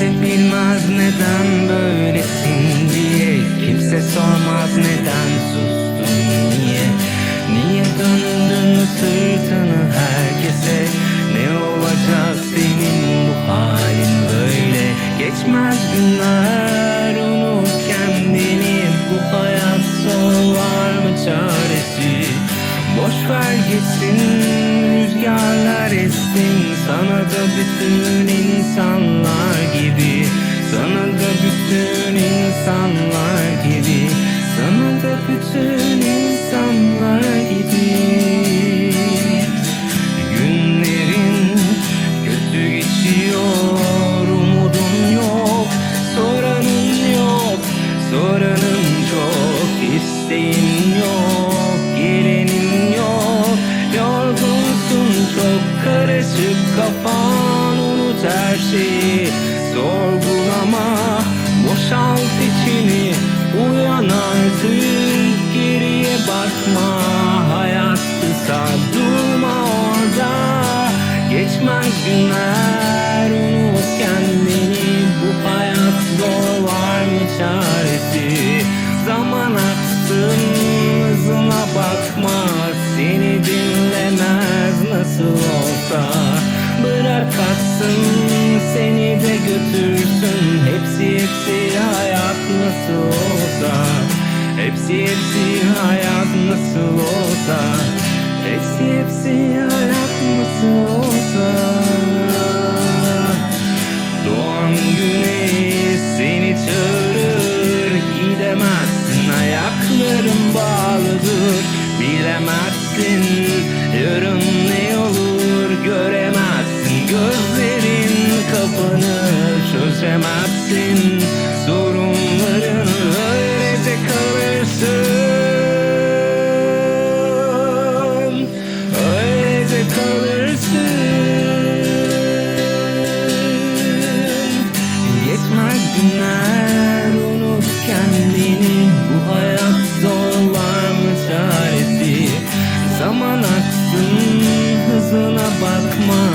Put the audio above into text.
bilmez neden böylesin diye. Kimse sormaz neden sustun niye. Niye döndün sırtını herkese? Ne olacak senin bu halin böyle? Geçmez günler unut kendini Bu hayat son var mı çaresi? Boş ver gitsin rüzgarlar essin. Sana da bütün insanlar şeyi Sorgulama, boşalt içini Uyan artık, geriye bakma. Hayat kısa, durma orada Geçmez günler unut kendini. Bu hayat zor var mı çaresi? Zaman aksın hızına bakma. Seni dinlemez nasıl olsa Bırak aksın seni de götürsün. Hepsi hepsi hayat nasıl olsa. Hepsi hepsi hayat nasıl olsa. Hepsi hepsi hayat nasıl olsa. Doğan güneş seni çağırır. Gidemezsin ayakların bağlıdır. Bilemezsin yarın çözemezsin Sorunların öylece kalırsın. Öylece kalırsın. Geçmez günler unut kendini. Bu hayat zorlar mı çaresi Zaman aksın hızına bakma.